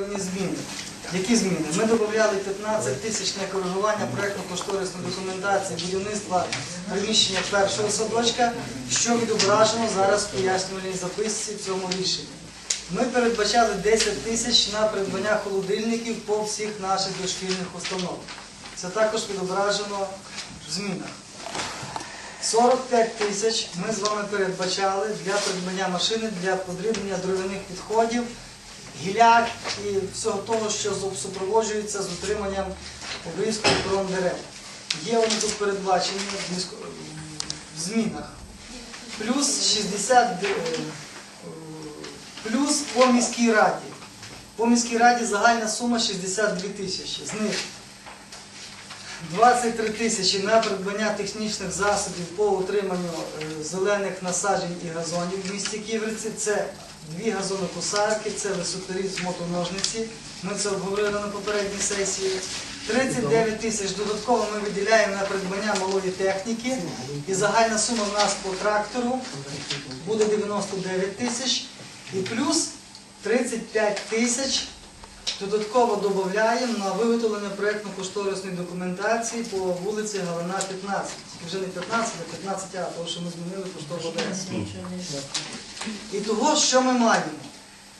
Зміни. Які зміни? Ми додавали 15 тисяч на коригування проєктно-кошторисної документації будівництва приміщення першого садочка, що відображено зараз в пояснювальній записці в цьому рішенні. Ми передбачали 10 тисяч на придбання холодильників по всіх наших дошкільних установах. Це також відображено в змінах. 45 тисяч ми з вами передбачали для придбання машини для подрібнення дровяних відходів, гіляк і всього того, що супроводжується з утриманням обрізку корон дерев. Є вони тут передбачені в змінах. Плюс 60 е, плюс по міській раді. По міській раді загальна сума 62 тисячі. З них 23 тисячі на придбання технічних засобів по утриманню е, зелених насаджень і газонів в місті Ківерці. Це дві газонокосарки, це висотарі з мотоножниці. Ми це обговорили на попередній сесії. 39 тисяч додатково ми виділяємо на придбання малої техніки. І загальна сума в нас по трактору буде 99 тисяч. І плюс 35 тисяч Додатково додаємо на виготовлення проєктно-кошторисної документації по вулиці Галина 15. Вже не 15, а 15А, тому що ми змінили поштову адресу. І того, що ми маємо?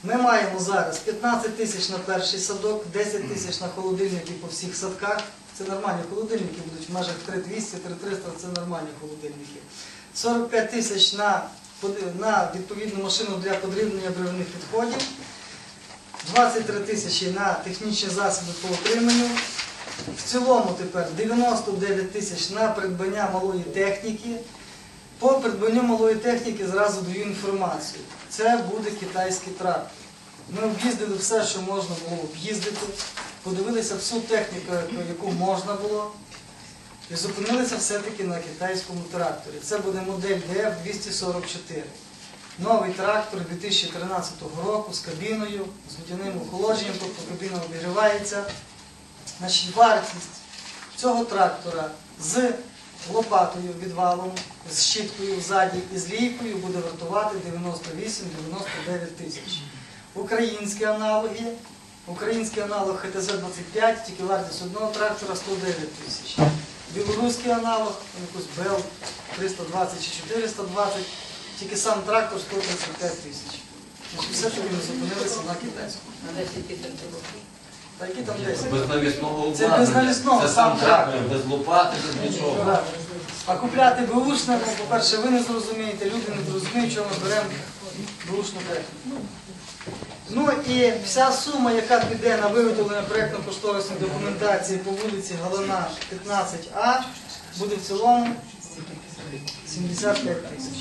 Ми маємо зараз 15 тисяч на перший садок, 10 тисяч на холодильники по всіх садках. Це нормальні холодильники будуть в межах 3200, 3300, це нормальні холодильники. 45 тисяч на, на відповідну машину для подрібнення деревних відходів. 23 тисячі на технічні засоби по утриманню. В цілому тепер 99 тисяч на придбання малої техніки. По придбанню малої техніки зразу даю інформацію. Це буде китайський трактор. Ми об'їздили все, що можна було об'їздити, подивилися всю техніку, яку можна було, і зупинилися все-таки на китайському тракторі. Це буде модель DF-244. Новий трактор 2013 року з кабіною, з водяним охолодженням, тобто кабіна обігрівається. Значить, вартість цього трактора з лопатою відвалом, з щіткою ззаді і з лійкою буде вартувати 98-99 тисяч. Українські аналоги, український аналог ХТЗ-25, тільки вартість одного трактора 109 тисяч. Білоруський аналог, якийсь БЕЛ 320 чи 420, тільки сам трактор 135 тисяч. Значить, все таки ми зупинилися на китайському. Та які там 10? Без навісного Це обладнання. без навісного, Це сам трактор. без лопати, без нічого. Так. А купляти беушне, ну, по-перше, ви не зрозумієте, люди не зрозуміють, чому ми беремо беушну техніку. Ну і вся сума, яка піде на виготовлення проєктно-кошторисної документації по вулиці Галина 15А, буде в цілому 75 тисяч.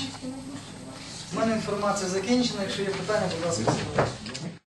У мене інформація закінчена, якщо є питання, будь ласка.